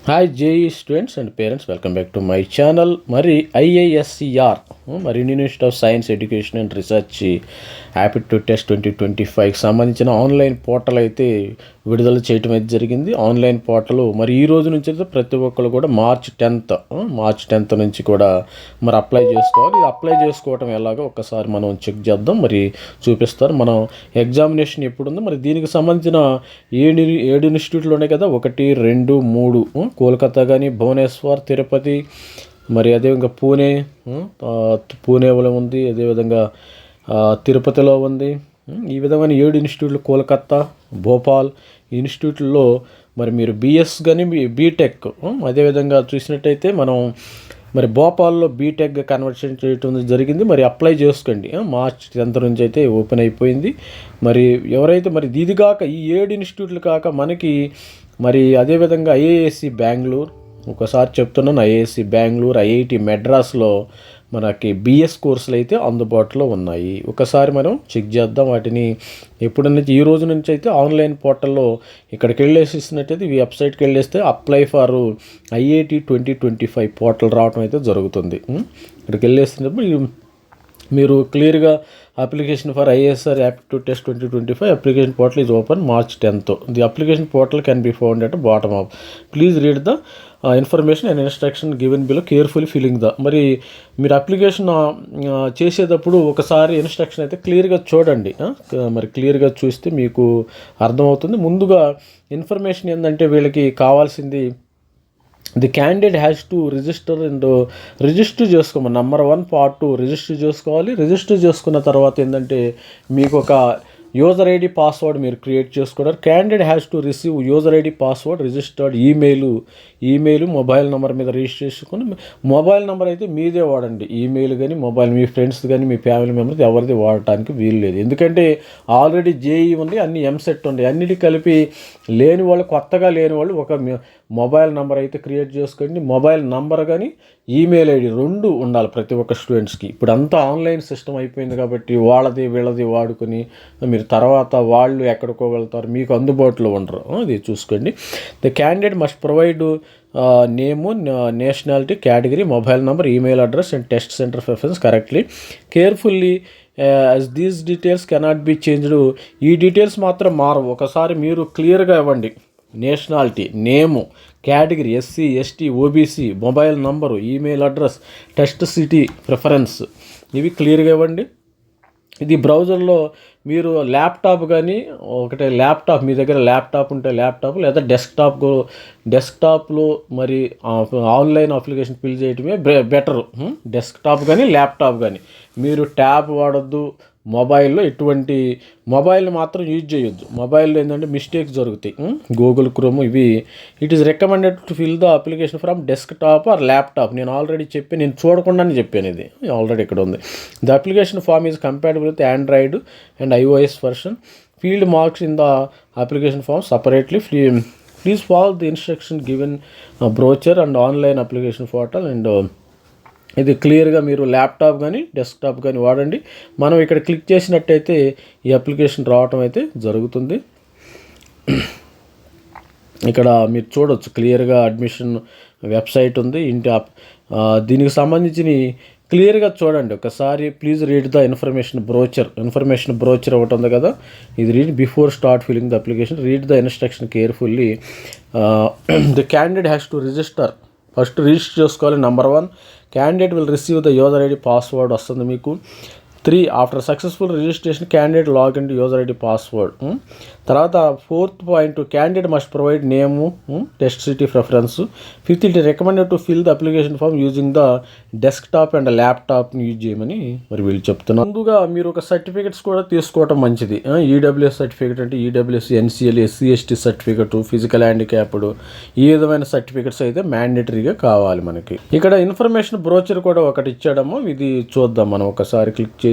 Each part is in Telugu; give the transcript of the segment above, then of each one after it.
Hi JE students and parents welcome back to my channel మరి ఐఏఎస్సిఆర్ మరి Indian Institute of Science Education and Research aptitude test twenty twenty ఫైవ్కి సంబంధించిన ఆన్లైన్ పోర్టల్ అయితే విడుదల చేయటం అయితే జరిగింది. ఆన్లైన్ పోర్టల్ మరి ఈ రోజు నుంచి అయితే ప్రతి ఒక్కరు కూడా మార్చ్ టెన్త్ మార్చ్ టెన్త్ నుంచి కూడా మరి అప్లై చేసుకోవాలి. అప్లై చేసుకోవటం ఎలాగో ఒక్కసారి మనం చెక్ చేద్దాం. మరి చూపిస్తారు. మనం ఎగ్జామినేషన్ ఎప్పుడు ఉందో మరి దీనికి సంబంధించిన ఏడు ఏడు ఇన్స్టిట్యూట్లు ఉన్నాయి కదా? ఒకటి రెండు మూడు కోల్కతా కానీ భువనేశ్వర్ తిరుపతి మరి అదేవిధంగా పూణే ఉం, పూణేలో ఉంది. అదేవిధంగా తిరుపతిలో ఉంది. ఈ విధమైన ఏడు ఇన్స్టిట్యూట్లు కోల్కత్తా భోపాల్ ఇన్స్టిట్యూట్లో మరి మీరు బిఎస్ కానీ బీటెక్ అదేవిధంగా చూసినట్టయితే మనం మరి భోపాల్లో బీటెక్ కన్వర్షన్ చేయటం జరిగింది. మరి అప్లై చేసుకోండి. మార్చ్ టెన్త్ నుంచి అయితే ఓపెన్ అయిపోయింది. మరి ఎవరైతే మరి ఇది కాక ఈ ఏడు ఇన్స్టిట్యూట్లు కాక మనకి మరి అదేవిధంగా ఐఏఎస్సి బెంగళూరు ఒకసారి చెప్తున్నాను ఐఏఎస్సి బెంగళూరు ఐఐటి మెడ్రాస్లో మనకి బిఎస్ కోర్సులు అయితే అందుబాటులో ఉన్నాయి. ఒకసారి మనం చెక్ చేద్దాం వాటిని. ఎప్పుడు నుంచి ఈ రోజు నుంచి అయితే ఆన్లైన్ పోర్టల్లో ఇక్కడికి వెళ్ళేసినట్టయితే ఈ వెబ్సైట్కి వెళ్ళేస్తే apply for IIT twenty twenty five portal రావడం అయితే జరుగుతుంది. ఇక్కడికి వెళ్ళేసినప్పుడు మీరు క్లియర్గా application for IISER aptitude test twenty twenty five application portal is open March tenth the application portal can be found at bottom of please read the information and instruction given below careful filling the మరి మీరు అప్లికేషన్ చేసేటప్పుడు ఒకసారి ఇన్స్ట్రక్షన్ అయితే క్లియర్గా చూడండి. మరి క్లియర్గా చూస్తే మీకు అర్థమవుతుంది. ముందుగా ఇన్ఫర్మేషన్ ఏంటంటే వీళ్ళకి కావాల్సింది the candidate has to register and register చేసుకోమని number one part two register చేసుకోవాలి. రిజిస్టర్ చేసుకున్న తర్వాత ఏంటంటే మీకు ఒక యూజర్ ఐడి పాస్వర్డ్ మీరు క్రియేట్ చేసుకోవడం. Candidate has to receive user ID password registered email email mobile number మీద రిజిస్టర్ చేసుకుని మొబైల్ నెంబర్ అయితే మీదే వాడండి. ఈమెయిల్ కానీ మొబైల్ మీ ఫ్రెండ్స్ కానీ మీ ఫ్యామిలీ మెంబర్స్ ఎవరిది వాడటానికి వీలు లేదు. ఎందుకంటే ఆల్రెడీ జేఈ ఉంది అన్ని ఎంసెట్ ఉంది. అన్నిటి కలిపి లేని వాళ్ళు కొత్తగా లేని వాళ్ళు ఒక మొబైల్ నెంబర్ అయితే క్రియేట్ చేసుకోండి. మొబైల్ నంబర్ కానీ ఈమెయిల్ ఐడి రెండు ఉండాలి ప్రతి ఒక్క స్టూడెంట్స్కి ఇప్పుడు అంతా ఆన్లైన్ సిస్టమ్ అయిపోయింది కాబట్టి వాళ్ళది వీళ్ళది వాడుకొని మీరు తర్వాత వాళ్ళు ఎక్కడికో వెళ్తారు మీకు అందుబాటులో ఉండరు. అది చూసుకోండి. The candidate must provide name nationality category mobile number email address and test centre preference correctly carefully as these details cannot be changed ఈ డీటెయిల్స్ మాత్రం మారవు. ఒకసారి మీరు క్లియర్గా ఇవ్వండి. Nationality name category SC ST OBC mobile number email address test city preference. ఇవి క్లియర్గా ఇవ్వండి. ఇది బ్రౌజర్లో మీరు ల్యాప్టాప్ కానీ ఒకటే ల్యాప్టాప్ మీ దగ్గర ల్యాప్టాప్ ఉంటే ల్యాప్టాప్ లేదా డెస్క్టాప్ డెస్క్టాప్లో మరి ఆన్లైన్ అప్లికేషన్ ఫిల్ చేయటమే బెటర్. డెస్క్టాప్ కానీ ల్యాప్టాప్ కానీ. మీరు ట్యాబ్ వాడద్దు మొబైల్లో ఎటువంటి మొబైల్ మాత్రం యూజ్ చేయొద్దు. మొబైల్లో ఏంటంటే మిస్టేక్స్ జరుగుతాయి. గూగుల్ క్రోమ్ ఇవి it is recommended to fill the application from desktop or laptop నేను ఆల్రెడీ చెప్పి నేను చూడకుండానే చెప్పాను ఇది. ఆల్రెడీ ఇక్కడ ఉంది. The application form is compatible with Android and iOS version field marks in the application form separately please follow the instruction given brochure and online application portal and ఇది క్లియర్గా మీరు ల్యాప్టాప్ కానీ డెస్క్టాప్ కానీ వాడండి. మనం ఇక్కడ క్లిక్ చేసినట్టయితే ఈ అప్లికేషన్ రావటం అయితే జరుగుతుంది. ఇక్కడ మీరు చూడొచ్చు క్లియర్గా అడ్మిషన్ వెబ్సైట్ ఉంది ఇంటి ఆ, దీనికి సంబంధించిన క్లియర్గా చూడండి. ఒకసారి please read the information brochure information brochure ఒకటి ఉంది కదా ఇది read before start filling the application read the instruction carefully. The candidate has to register. First register చేసుకోవాలి number one. Candidate will receive the user ID password వస్తుంది మీకు three after successful registration candidate log in user ID password తర్వాత fourth point candidate must provide name test city preference fifth it recommended to fill the application form using the desktop and ల్యాప్టాప్ని యూజ్ చేయమని మరి వీళ్ళు చెప్తున్నారు. ముందుగా మీరు ఒక సర్టిఫికెట్స్ కూడా తీసుకోవడం మంచిది. Hm? ఈడబ్ల్యూఎస్ సర్టిఫికేట్ అంటే EWS NCL SC ST certificate physical handicapped ఈ విధమైన సర్టిఫికెట్స్ అయితే మ్యాండేటరీగా కావాలి మనకి. ఇక్కడ ఇన్ఫర్మేషన్ బ్రోచర్ కూడా ఒకటి ఇచ్చాడము. ఇది చూద్దాం మనం ఒకసారి క్లిక్ చేసి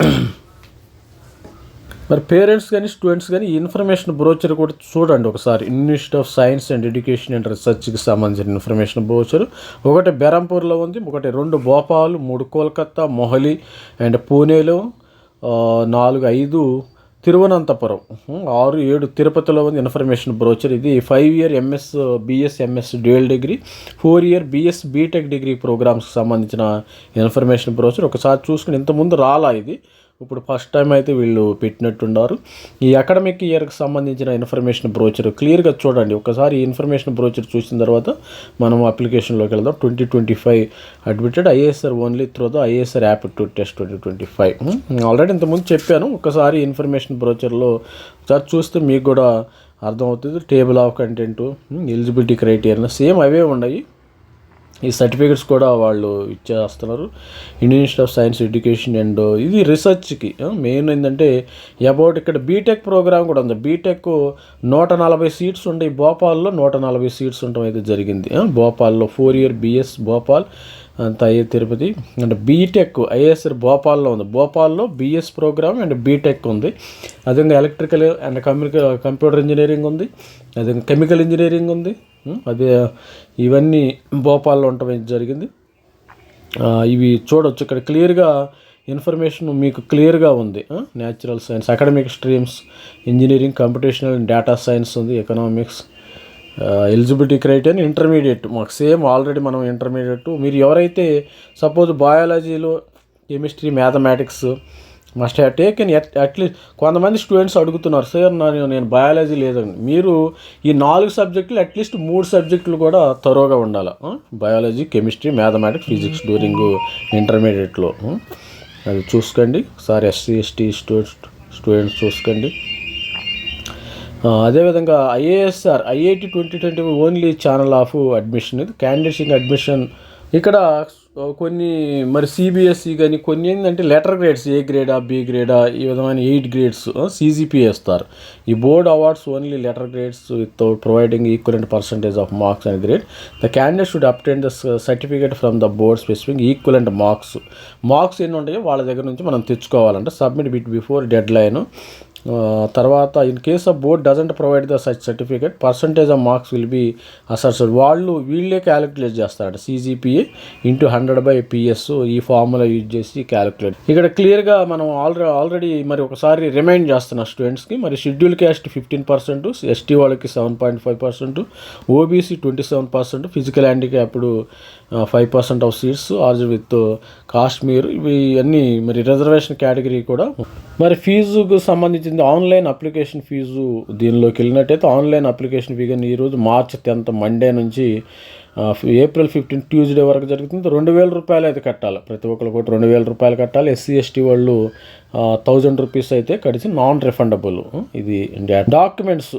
మరి పేరెంట్స్ కానీ స్టూడెంట్స్ కానీ ఈ ఇన్ఫర్మేషన్ బ్రోచర్ కూడా చూడండి ఒకసారి. Institute of Science and Education and రీసెర్చ్కి సంబంధించిన ఇన్ఫర్మేషన్ బ్రోచర్. ఒకటి బెరంపూర్లో ఉంది ఒకటి రెండు భోపాల్ మూడు కోల్కత్తా మొహలి అండ్ పూణేలో నాలుగు ఐదు తిరువనంతపురం. ఆరు ఏడు తిరుపతిలో ఉంది ఇన్ఫర్మేషన్ బ్రోచర్ ఇది. Five year MS BS MS dual degree four year BS BTech degree ప్రోగ్రామ్స్కి సంబంధించిన ఇన్ఫర్మేషన్ బ్రోచర్. ఒకసారి చూసుకుని ఇంతకుముందు రాలా ఇది. ఇప్పుడు ఫస్ట్ టైం అయితే వీళ్ళు పెట్టినట్టున్నారు. ఈ అకాడమిక్ ఇయర్కి సంబంధించిన ఇన్ఫర్మేషన్ బ్రోచర్ క్లియర్గా చూడండి. ఒకసారి ఈ ఇన్ఫర్మేషన్ బ్రోచర్ చూసిన తర్వాత మనం అప్లికేషన్లోకి వెళ్దాం. Twenty twenty five admitted IISER only through the IISER aptitude test twenty twenty five already ఇంతకుముందు చెప్పాను. ఒకసారి ఇన్ఫర్మేషన్ బ్రోచర్లో ఒకసారి చూస్తే మీకు కూడా అర్థమవుతుంది. Table of content eligibility criteria same అవే ఉన్నాయి. ఈ సర్టిఫికెట్స్ కూడా వాళ్ళు ఇచ్చేస్తున్నారు. Indian institute of science education and ఇది రీసెర్చ్కి మెయిన్ ఏంటంటే అబౌట్ ఇక్కడ బీటెక్ ప్రోగ్రామ్ కూడా ఉంది. బీటెక్ నూట నలభై సీట్స్ ఉంటాయి భోపాల్లో నూట నలభై సీట్స్ ఉండటం అయితే జరిగింది. భోపాల్లో ఫోర్ ఇయర్ బిఎస్ భోపాల్ అంత అయ్యే Tirupati. And B Tech I S R భోపాల్లో ఉంది. భోపాల్లో BS programme and B Tech ఉంది. అదేవిధంగా ఎలక్ట్రికల్ అండ్ కమ్యూనిక కంప్యూటర్ ఇంజనీరింగ్ ఉంది. అదేవిధంగా కెమికల్ ఇంజనీరింగ్ ఉంది. అదే ఇవన్నీ భోపాల్లో ఉండటం జరిగింది. ఇవి చూడొచ్చు. ఇక్కడ క్లియర్గా ఇన్ఫర్మేషన్ మీకు క్లియర్గా ఉంది. Natural science academic streams engineering computational and data science ఉంది ఎకనామిక్స్. Eligibility criteria intermediate? మాకు సేమ్ ఆల్రెడీ మనం ఇంటర్మీడియట్. మీరు ఎవరైతే suppose బయాలజీలో chemistry mathematics must have taken at least కొంతమంది స్టూడెంట్స్ అడుగుతున్నారు సార్ నేను నేను బయాలజీ లేదని మీరు ఈ నాలుగు సబ్జెక్టులు అట్లీస్ట్ మూడు సబ్జెక్టులు కూడా తరోగా ఉండాలి? Biology chemistry mathematics physics during ఇంటర్మీడియట్లో. అది చూసుకోండి. Sir SC ST students students చూసుకోండి. అదేవిధంగా IISER IIT twenty twenty only channel of admission. ఇది క్యాండిడేట్స్ అడ్మిషన్. ఇక్కడ కొన్ని మరి సిబిఎస్ఈ కానీ కొన్ని ఏంటంటే లెటర్ గ్రేడ్స్ ఏ గ్రేడా బి గ్రేడా ఈ విధమైన ఎయిట్ గ్రేడ్స్ సీజీపీ వేస్తారు. ఈ board awards only letter grades with providing equivalent percentage of marks and grade. The candidate should obtain the certificate from the board specific equivalent marks. Marks ఎన్ని ఉంటాయో వాళ్ళ దగ్గర నుంచి మనం తెచ్చుకోవాలంటే. Submit it before deadline తర్వాత in case of board doesn't provide the such certificate percentage of marks will be assessed వాళ్ళు వీళ్ళే క్యాలిక్యులేట్ చేస్తారట CGPA into hundred by PS ఈ ఫార్ములా యూజ్ చేసి క్యాలిక్యులేట్ ఇక్కడ క్లియర్గా మనం ఆల్రెడీ ఆల్రెడీ మరి ఒకసారి రిమైండ్ చేస్తున్నా స్టూడెంట్స్కి మరి schedule caste fifteen percent ST వాళ్ళకి seven point five percent OBC twenty seven percent physical handicapped five percent of seats are with Kashmir ఇవి అన్నీ మరి రిజర్వేషన్ కేటగిరీ కూడా. మరి ఫీజుకు సంబంధించిన సంబంధించింది ఆన్లైన్ అప్లికేషన్ ఫీజు దీనిలోకి వెళ్ళినట్టయితే ఆన్లైన్ అప్లికేషన్ ఫీజు ఈ ఈరోజు మార్చ్ టెన్త్ మండే నుంచి ఏప్రిల్ ఫిఫ్టీన్ ట్యూస్డే వరకు జరుగుతుంది. రెండు వేల రూపాయలు అయితే కట్టాలి. ప్రతి ఒక్కరు కూడా రెండు వేల రూపాయలు కట్టాలి. ఎస్సీ ఎస్టీ వాళ్ళు థౌజండ్ రూపీస్ అయితే కడిచి నాన్ రిఫండబుల్ ఇది డాక్యుమెంట్స్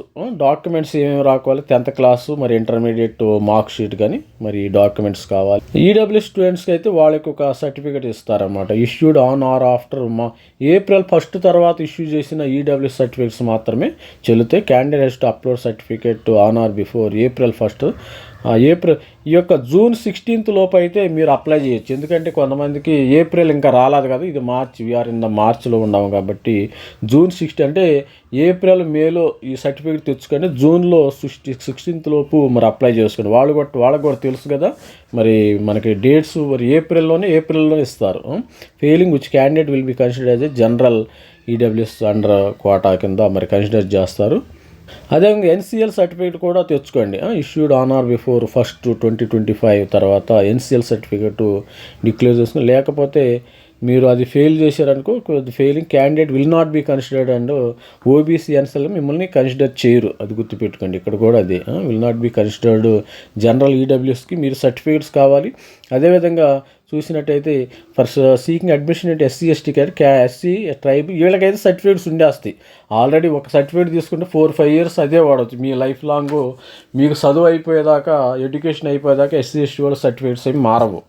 డాక్యుమెంట్స్ ఏమేమి రావాలి? టెన్త్ క్లాసు మరి ఇంటర్మీడియట్ మార్క్ షీట్ కానీ మరి డాక్యుమెంట్స్ కావాలి. ఈడబ్ల్యూ స్టూడెంట్స్కి అయితే వాళ్ళకి ఒక సర్టిఫికేట్ ఇస్తారన్నమాట. ఇష్యూడ్ ఆన్ ఆర్ ఆఫ్టర్ మా ఏప్రిల్ ఫస్ట్ తర్వాత ఇష్యూ చేసిన ఈడబ్ల్యూ సర్టిఫికేట్స్ మాత్రమే చెల్లితే candidates upload certificate on or before April first April ఈ యొక్క జూన్ సిక్స్టీన్త్ లోపు అయితే మీరు అప్లై చేయొచ్చు. ఎందుకంటే కొంతమందికి ఏప్రిల్ ఇంకా రాలేదు కదా ఇది మార్చ్ వీఆర్ ఇన్ ద మార్చ్లో ఉన్నాము కాబట్టి జూన్ సిక్స్టీ అంటే ఏప్రిల్ మేలో ఈ సర్టిఫికేట్ తెచ్చుకొని జూన్లో సిక్స్టీ సిక్స్టీన్త్ లోపు మరి అప్లై చేసుకోండి. వాళ్ళు కూడా వాళ్ళకి కూడా తెలుసు కదా మరి మనకి డేట్స్ మరి ఏప్రిల్లోనే ఏప్రిల్లోనే ఇస్తారు. Failing which candidate will be consider as a general EWS under quota కింద మరి కన్సిడర్ చేస్తారు. అదేవిధంగా ఎన్సిఎల్ సర్టిఫికేట్ కూడా తెచ్చుకోండి. Issued on or before first twenty twenty five తర్వాత ఎన్సిఎల్ సర్టిఫికేట్ డిక్లేర్ చేసుకుని లేకపోతే మీరు అది fail చేశారనుకో failing candidate will not be considered and OBC NCL మిమ్మల్ని కన్సిడర్ చేయరు. అది గుర్తుపెట్టుకోండి. ఇక్కడ కూడా అది. Will not be considered general ఈడబ్ల్యూఎస్కి మీరు సర్టిఫికేట్స్ కావాలి. అదేవిధంగా చూసినట్టయితే ఫర్ సీకింగ్ అడ్మిషన్ అంటే ఎస్సీ ఎస్టీ క్యాడ్ క్యా ఎస్సీ ట్రైబ్ వీళ్ళకైతే సర్టిఫికేట్స్ ఉండేస్తాయి ఆల్రెడీ ఒక సర్టిఫికేట్ తీసుకుంటే ఫోర్ ఫైవ్ ఇయర్స్ అదే వాడవచ్చు మీ లైఫ్ లాంగ్ మీకు చదువు అయిపోయేదాకా ఎడ్యుకేషన్ అయిపోయేదాకా ఎస్సీ ఎస్టీ వాళ్ళ సర్టిఫికేట్స్ ఏమి మారవు.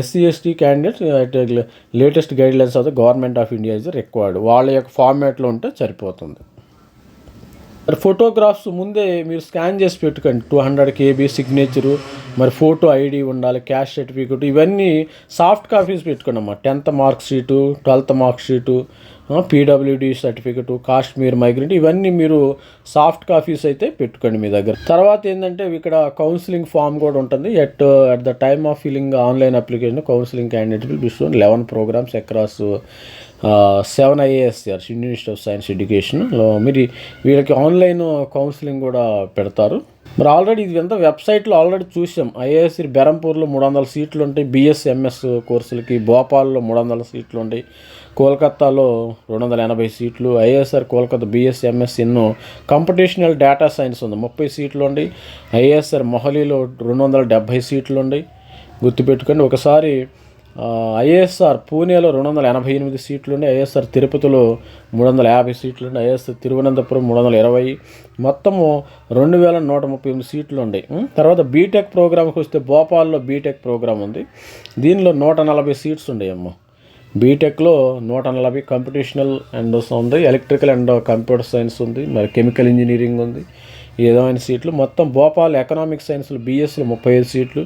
SC ST candidate latest guidelines of the government of India is required. వాళ్ళ యొక్క ఫార్మాట్లో ఉంటే సరిపోతుంది. మరి ఫోటోగ్రాఫ్స్ ముందే మీరు స్కాన్ చేసి పెట్టుకోండి. టూ హండ్రెడ్ కేబీ సిగ్నేచరు మరి ఫోటో ఐడి ఉండాలి క్యాష్ సర్టిఫికేట్ ఇవన్నీ సాఫ్ట్ కాపీస్ పెట్టుకోండి అమ్మా tenth mark sheet twelfth mark sheet PWD certificate Kashmir migrant ఇవన్నీ మీరు సాఫ్ట్ కాపీస్ అయితే పెట్టుకోండి మీ దగ్గర. తర్వాత ఏంటంటే ఇక్కడ కౌన్సిలింగ్ ఫామ్ కూడా ఉంటుంది. At at the time of filing online application counselling candidate will eleven programs across seven IISER Indian of science ఎడ్యుకేషన్లో మీరు వీళ్ళకి ఆన్లైన్ కౌన్సిలింగ్ కూడా పెడతారు. మరి ఆల్రెడీ ఇది ఎంత వెబ్సైట్లో ఆల్రెడీ చూసాం. ఐఏఎస్ బెరంపూర్లో మూడు వందల సీట్లు ఉంటాయి బిఎస్ఎంఎస్ కోర్సులకి భోపాల్లో మూడు వందల సీట్లు ఉంటాయి కోల్కత్తాలో రెండు వందల ఎనభై సీట్లు I S R Kolkata BS MS ఎన్నో కంపిటీషనల్ డేటా సైన్స్ ఉంది ముప్పై సీట్లు ఉండి ఐఏఎస్ఆర్ మొహలీలో రెండు వందల డెబ్భై సీట్లు ఉన్నాయి గుర్తుపెట్టుకోండి. ఒకసారి ఐఎస్ఆర్ పూణేలో రెండు వందల ఎనభై ఎనిమిది సీట్లుండి ఐఎస్ఆర్ తిరుపతిలో మూడు వందల యాభై సీట్లుండి ఐఎస్ఆర్ తిరువనంతపురం మూడు వందల ఇరవై. మొత్తము రెండు వేల నూట ముప్పై ఎనిమిది సీట్లు ఉన్నాయి తర్వాత బీటెక్ ప్రోగ్రామ్కి వస్తే భోపాల్లో బీటెక్ ప్రోగ్రామ్ ఉంది. దీనిలో నూట నలభై సీట్స్ ఉన్నాయమ్మ బీటెక్లో నూట నలభై కంప్యూటేషనల్ అండ్ ఉంది ఎలక్ట్రికల్ అండ్ కంప్యూటర్ సైన్స్ ఉంది మరి కెమికల్ ఇంజనీరింగ్ ఉంది ఈ విధమైన సీట్లు. మొత్తం భోపాల్ ఎకనామిక్ సైన్స్లో బీఎస్సీలో ముప్పై ఐదు సీట్లు.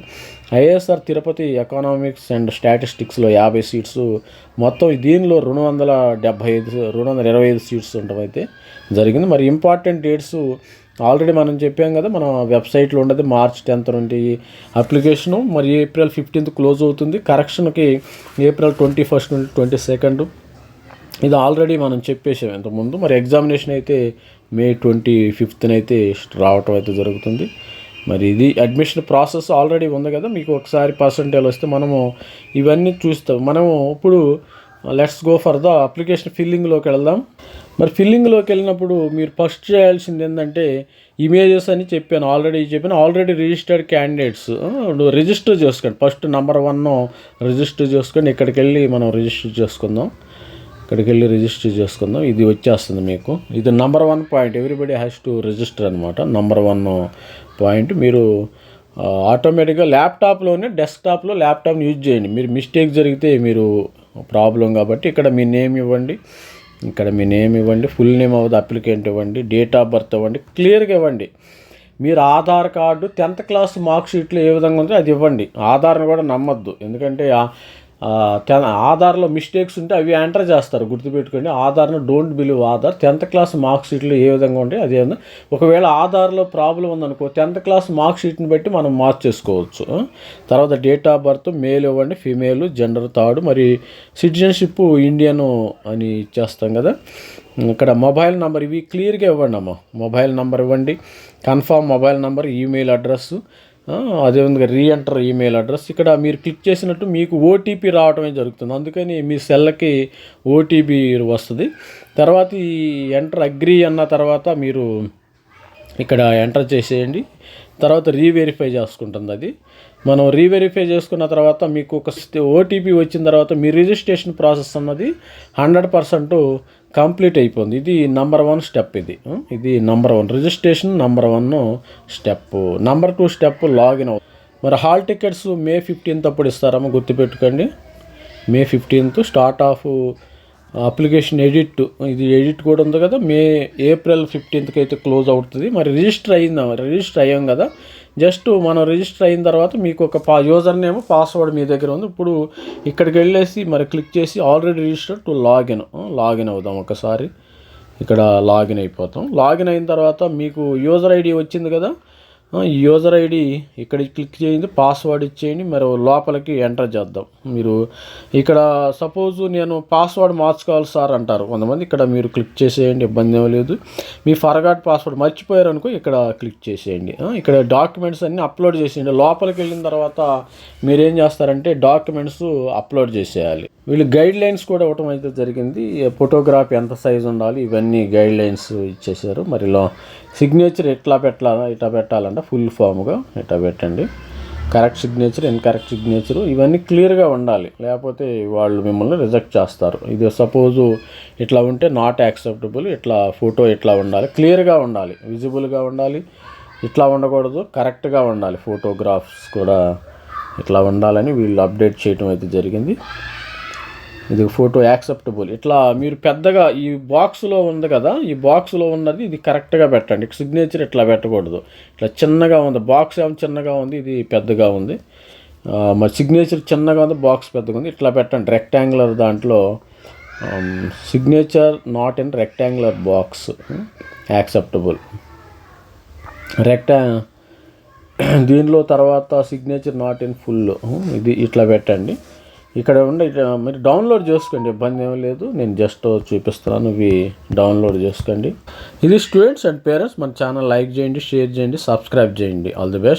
ఐఎస్ఆర్ తిరుపతి ఎకనామిక్స్ అండ్ స్టాటిస్టిక్స్లో యాభై సీట్స్. మొత్తం దీనిలో రెండు వందల డెబ్భై ఐదు రెండు వందల ఇరవై ఐదు సీట్స్ ఉండటం అయితే జరిగింది. మరి ఇంపార్టెంట్ డేట్స్ ఆల్రెడీ మనం చెప్పాం కదా మన వెబ్సైట్లో ఉండదు మార్చ్ టెన్త్ నుండి అప్లికేషను. మరి ఏప్రిల్ ఫిఫ్టీన్త్ క్లోజ్ అవుతుంది. కరెక్షన్కి ఏప్రిల్ ట్వంటీ ఫస్ట్ నుండి ట్వంటీ సెకండ్. ఇది ఆల్రెడీ మనం చెప్పేసాం ఇంతకుముందు. మరి ఎగ్జామినేషన్ అయితే మే ట్వంటీ ఫిఫ్త్న అయితే రావటం అయితే జరుగుతుంది. మరి ఇది అడ్మిషన్ ప్రాసెస్ ఆల్రెడీ ఉంది కదా మీకు ఒకసారి పర్సంటేజ్ వస్తే మనము ఇవన్నీ చూస్తాం. మనము ఇప్పుడు let's go for the application ఫిల్లింగ్లోకి వెళ్దాం. మరి ఫిల్లింగ్లోకి వెళ్ళినప్పుడు మీరు ఫస్ట్ చేయాల్సింది ఏంటంటే ఇమేజెస్ అని చెప్పాను ఆల్రెడీ చెప్పాను. ఆల్రెడీ రిజిస్టర్డ్ క్యాండిడేట్స్ రిజిస్టర్ చేసుకోండి. ఫస్ట్ నెంబర్ వన్ రిజిస్టర్ చేసుకొని ఇక్కడికి వెళ్ళి మనం రిజిస్టర్ చేసుకుందాం. ఇక్కడికి వెళ్ళి రిజిస్టర్ చేసుకుందాం. ఇది వచ్చేస్తుంది మీకు. ఇది number one point everybody has to register అనమాట నంబర్ వన్ పాయింట్ మీరు ఆటోమేటిక్గా ల్యాప్టాప్లోనే డెస్క్టాప్లో ల్యాప్టాప్ని యూజ్ చేయండి. మీరు మిస్టేక్ జరిగితే మీరు ప్రాబ్లం కాబట్టి ఇక్కడ మీ నేమ్ ఇవ్వండి. ఇక్కడ మీ నేమ్ ఇవ్వండి. ఫుల్ నేమ్ అవ్వదు అప్లికెంట్ ఇవ్వండి. డేట్ ఆఫ్ బర్త్ ఇవ్వండి. క్లియర్గా ఇవ్వండి. మీరు Aadhaar card tenth class mark షీట్లో ఏ విధంగా ఉందో అది ఇవ్వండి. ఆధార్ని కూడా నమ్మొద్దు. ఎందుకంటే ఆధార్లో మిస్టేక్స్ ఉంటే అవి ఎంటర్ చేస్తారు. గుర్తుపెట్టుకోండి ఆధార్ను don't believe Aadhaar. Tenth class mark షీట్లు ఏ విధంగా ఉంటాయి అదే విధంగా. ఒకవేళ ఆధార్లో ప్రాబ్లం ఉందనుకో టెన్త్ క్లాస్ మార్క్ షీట్ని బట్టి మనం మార్చేసుకోవచ్చు తర్వాత డేట్ ఆఫ్ బర్త్ మేల్ ఇవ్వండి ఫీమేల్ జెండర్ థర్డ్ మరి సిటిజన్షిప్ ఇండియన్ అని ఇచ్చేస్తాం కదా. ఇక్కడ మొబైల్ నెంబర్ ఇవి క్లియర్గా ఇవ్వండి అమ్మ మొబైల్ నెంబర్ ఇవ్వండి confirm mobile number email address అదేవిధంగా రీఎంటర్ ఈమెయిల్ అడ్రస్ ఇక్కడ మీరు క్లిక్ చేసినట్టు మీకు ఓటీపీ రావటమే జరుగుతుంది. అందుకని మీ సెల్కి ఓటీపీ వస్తుంది. తర్వాత ఈ ఎంటర్ అగ్రి అన్న తర్వాత మీరు ఇక్కడ ఎంటర్ చేసేయండి. తర్వాత రీవెరిఫై చేసుకుంటుంది అది. మనం రీవెరిఫై చేసుకున్న తర్వాత మీకు ఒక ఓటీపీ వచ్చిన తర్వాత మీ రిజిస్ట్రేషన్ ప్రాసెస్ అన్నది హండ్రెడ్ పర్సెంట్ కంప్లీట్ అయిపోయింది. ఇది నంబర్ వన్ స్టెప్ ఇది. ఇది number one registration number one step number two step login అవు మరి హాల్ టికెట్స్ మే ఫిఫ్టీన్త్ అప్పుడు ఇస్తారమ్మా గుర్తుపెట్టుకోండి. May fifteenth start of application edit ఇది ఎడిట్ కూడా ఉంది కదా మే ఏప్రిల్ ఫిఫ్టీన్త్కి అయితే క్లోజ్ అవుతుంది. మరి రిజిస్టర్ అయిందా? రిజిస్టర్ అయ్యాం కదా జస్ట్ మనం రిజిస్టర్ అయిన తర్వాత మీకు ఒక పా యూజర్ నేమ్ పాస్వర్డ్ మీ దగ్గర ఉంది. ఇప్పుడు ఇక్కడికి వెళ్ళేసి మరి క్లిక్ చేసి already register to login login అవుదాం ఒకసారి. ఇక్కడ లాగిన్ అయిపోతాం. లాగిన్ అయిన తర్వాత మీకు యూజర్ ఐడి వచ్చింది కదా యూజర్ ఐడి ఇక్కడ క్లిక్ చేయండి పాస్వర్డ్ ఇచ్చేయండి మరి లోపలికి ఎంటర్ చేద్దాం. మీరు ఇక్కడ సపోజ్ నేను పాస్వర్డ్ మార్చుకోవాలి సార్ అంటారు. కొంతమంది ఇక్కడ మీరు క్లిక్ చేసేయండి ఇబ్బంది ఏమీ లేదు. మీ ఫర్గాట్ పాస్వర్డ్ మర్చిపోయారు అనుకో ఇక్కడ క్లిక్ చేసేయండి. ఇక్కడ డాక్యుమెంట్స్ అన్నీ అప్లోడ్ చేసేయండి. లోపలికి వెళ్ళిన తర్వాత మీరేం చేస్తారంటే డాక్యుమెంట్స్ అప్లోడ్ చేసేయాలి. వీళ్ళు గైడ్ లైన్స్ కూడా ఇవ్వటం అయితే జరిగింది. ఫోటోగ్రాఫ్ ఎంత సైజ్ ఉండాలి ఇవన్నీ గైడ్ లైన్స్ ఇచ్చేసారు మరి సిగ్నేచర్ ఎట్లా పెట్టాలా ఇట్లా పెట్టాలంటే ఫుల్ ఫామ్గా ఇట్లా పెట్టండి. కరెక్ట్ సిగ్నేచర్ ఇన్కరెక్ట్ సిగ్నేచర్ ఇవన్నీ క్లియర్గా ఉండాలి. లేకపోతే వాళ్ళు మిమ్మల్ని రిజెక్ట్ చేస్తారు. ఇది సపోజు ఇట్లా ఉంటే నాట్ యాక్సెప్టబుల్ ఇట్లా ఫోటో ఇట్లా ఉండాలి. క్లియర్గా ఉండాలి. విజిబుల్గా ఉండాలి. ఇట్లా ఉండకూడదు. కరెక్ట్గా ఉండాలి. ఫోటోగ్రాఫ్స్ కూడా ఇట్లా ఉండాలని వీళ్ళు అప్డేట్ చేయడం అయితే జరిగింది. ఇది ఫోటో యాక్సెప్టబుల్. ఇట్లా మీరు పెద్దగా ఈ బాక్స్లో ఉంది కదా ఈ బాక్స్లో ఉన్నది ఇది కరెక్ట్గా పెట్టండి. సిగ్నేచర్ ఇట్లా పెట్టకూడదు. ఇట్లా చిన్నగా ఉంది. బాక్స్ ఏమో చిన్నగా ఉంది ఇది పెద్దగా ఉంది. మరి సిగ్నేచర్ చిన్నగా ఉంది బాక్స్ పెద్దగా ఉంది ఇట్లా పెట్టండి. రెక్టాంగులర్ దాంట్లో signature not in rectangular box. Acceptable. రెక్టా దీనిలో తర్వాత సిగ్నేచర్ నాట్ ఇన్ ఫుల్. ఇది ఇట్లా పెట్టండి. ఇక్కడ ఉండే మీరు డౌన్లోడ్ చేసుకోండి. ఇబ్బంది ఏమీ లేదు. నేను జస్ట్ చూపిస్తున్నాను. ఇవి డౌన్లోడ్ చేసుకోండి. ఇది స్టూడెంట్స్ అండ్ పేరెంట్స్ మన ఛానల్ లైక్ చేయండి షేర్ చేయండి సబ్స్క్రైబ్ చేయండి. All the best